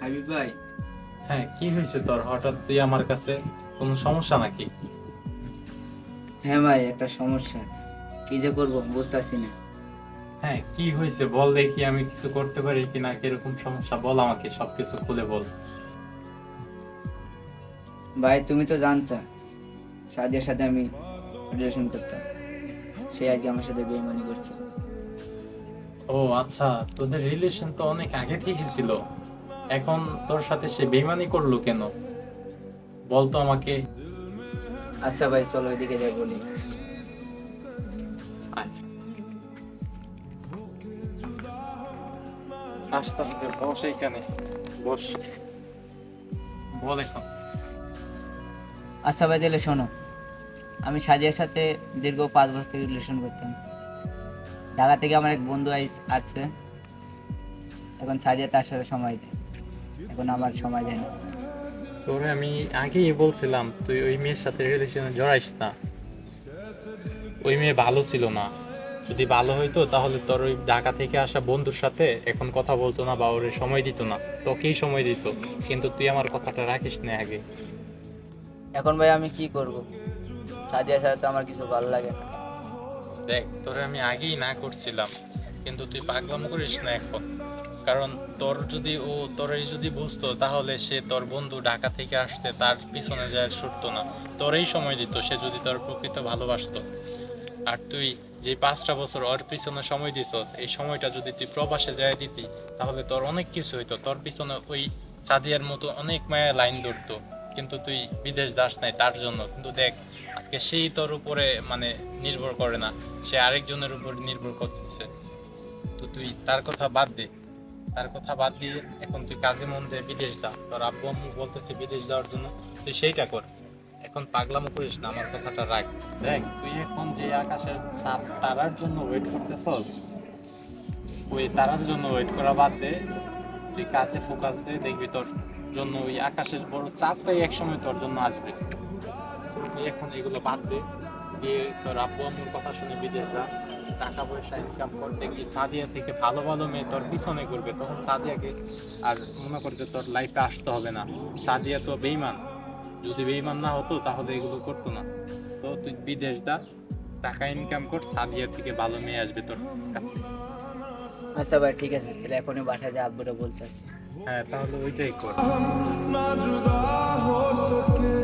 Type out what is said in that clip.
হাবিব ভাই। হ্যাঁ কি হয়েছে তোর? হঠাৎ তুই আমার কাছে কোনো সমস্যা নাকি? হ্যাঁ ভাই একটা সমস্যা। কি যে করব বুঝতেছি না। হ্যাঁ কি হয়েছে বল দেখি আমি কিছু করতে পারি কিনা কীরকম সমস্যা? বল আমাকে সবকিছু খুলে বল। ভাই তুমি তো জানতা সাদিয়ার সাথে আমি রিলেশন করতাম। সে আগে আমার সাথে বেইমানি করছে। ও আচ্ছা তোদের রিলেশন তো অনেক আগে থেকে ছিল। এখন তোর সাথে সে বেইমানি করল কেন? বলতো আমাকে। আচ্ছা ভাই চলো ওইদিকে যাই বলি। আয়। আস্তে আস্তে বস এইখানে বস। বল এখন। আচ্ছা ভাই তাহলে শোনো। আমি সাদিয়ার সাথে দীর্ঘ পাঁচ বছর থেকে রিলেশন করতাম। ঢাকা থেকে আমার এক বন্ধু আছে। এখন সাজিয়া তার সাথে সময় দেয়। এখন আমার সময় দেয় না তোরে আমি আগেই বলছিলাম তুই ওই মেয়ের সাথে রিলেশনে জড়াইস না। ওই মেয়ে ভালো ছিল না। যদি ভালো হইতো তাহলে তোর ওই ঢাকা থেকে আসা বন্ধুর সাথে এখন কথা বলতো না বা ওর সময় দিত না। তোকেই সময় দিত কিন্তু তুই আমার কথাটা রাখিস না আগে। এখন ভাই আমি কি করব? সাদিয়া ছাড়া তো আমার কিছু ভালো লাগে না। দেখ তোরে আমি আগেই না করছিলাম কিন্তু তুই পাগলাম করিস না এখন। কারণ তোর যদি ও তোরই যদি বুঝতো, তাহলে সে তোর বন্ধু ঢাকা থেকে আসতে তার পিছনে যায় ছুটতো না। তোরই সময় দিত, সে যদি তোর প্রকৃত ভালোবাসতো। আর তুই যে পাঁচটা বছর ওর পিছনে সময় দিছ এই সময়টা যদি তুই প্রবাসে যায় দিতি, তাহলে তোর অনেক কিছু হইতো। তোর পিছনে ওই সাদিয়ার মতো অনেক মায়া লাইন ধরতো কিন্তু তুই বিদেশ দাস নাই তার জন্য। কিন্তু দেখ, আজকে সেই তোর উপরে মানে নির্ভর করে না। সে আরেকজনের উপর নির্ভর করতেছে। তো তুই তার কথা বাদ দে। তার কথা বাদ দিয়ে এখন তুই কাজে মন দে বিদেশ দা তোর আব্বু আম্মু বলতেছে বিদেশ যাওয়ার জন্য, তুই সেইটা কর। এখন পাগলামো করিস না, আমার কথাটা রাখ। দেখ, তুই এখন যে আকাশের চাঁদ তারার জন্য ওয়েট করতেছস, ওই তারার জন্য ওয়েট করা বাদ দে। তুই কাজে ফোকাস দে, দেখবি তোর জন্য ওই আকাশের বড় চাঁদটাই একসময় তোর জন্য আসবে। তুই এখন এগুলো বাদ দে, দিয়ে তোর আব্বু আম্মুর কথা শুনে বিদেশ যা। টাকা পয়সা ইনকাম করতে গিয়ে সাদিয়া থেকে ভালো ভালো মেয়ে তোর পিছনে করবে তখন সাদিয়াকে আর মনে করতে তোর লাইফে আসতে হবে না। সাদিয়া তো বেইমান যদি বেইমান না হতো তাহলে এগুলো করতো না। তো তুই বিদেশ দা টাকা ইনকাম কর সাদিয়া থেকে ভালো মেয়ে আসবে তোর আচ্ছা ভাই ঠিক আছে তাহলে এখনই বাসা যা আব্বুরা বলতে আছে হ্যাঁ তাহলে ওইটাই কর। না জুদা হো সকে